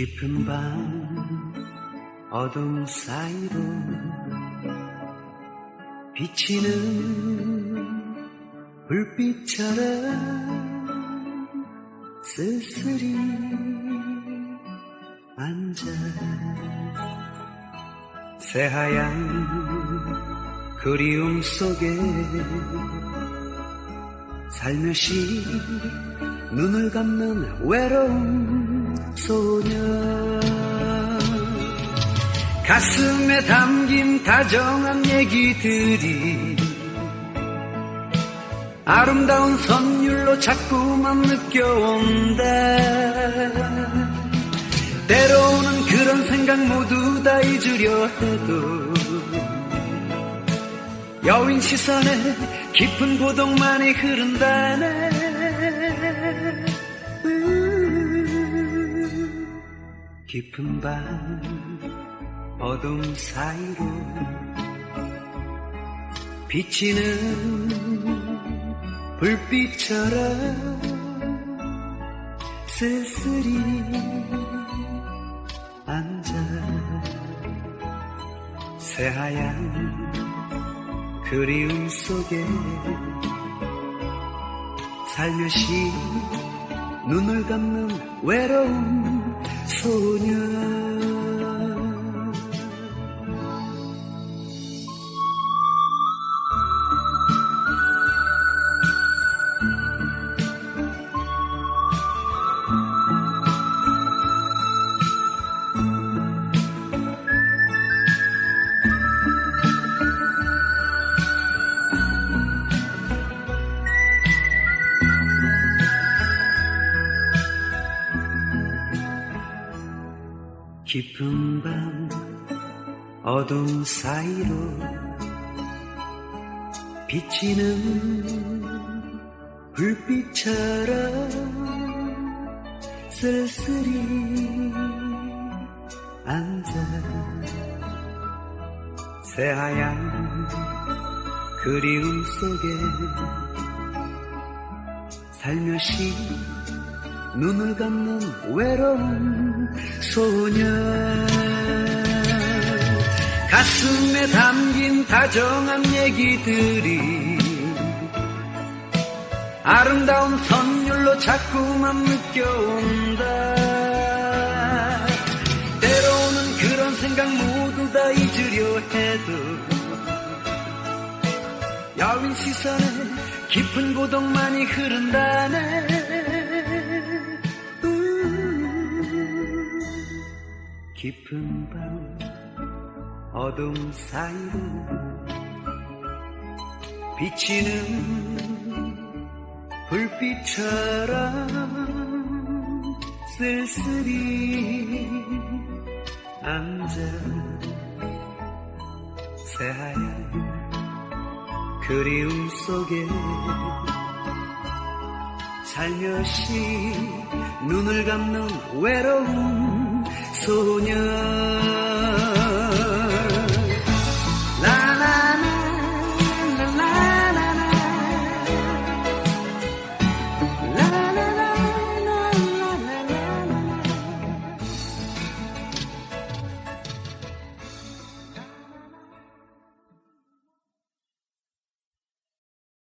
깊은 밤 어둠 사이로 비치는 불빛처럼 쓸쓸히 앉아 새하얀 그리움 속에 살며시 눈을 감는 외로운 소녀. 가슴에 담긴 다정한 얘기들이 아름다운 선율로 자꾸만 느껴온다. 때로는 그런 생각 모두 다 잊으려 해도 여인 시선에 깊은 고독만이 흐른다네 깊은 밤 어둠 사이로 비치는 불빛처럼 쓸쓸히 앉아 새하얀 그리움 속에 살며시 눈을 감는 외로운 소녀 깊은 밤 어둠 사이로 비치는 불빛처럼 쓸쓸히 앉아 새하얀 그리움 속에 살며시 눈을 감는 외로운 소녀. 가슴에 담긴 다정한 얘기들이 아름다운 선율로 자꾸만 느껴온다. 때로는 그런 생각 모두 다 잊으려 해도 야윈 시선에 깊은 고독만이 흐른다 깊은 밤 어둠 사이로 비치는 불빛처럼 쓸쓸히 앉아 새하얀 그리움 속에 살며시 눈을 감는 외로운 소녀